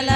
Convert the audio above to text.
Vitthal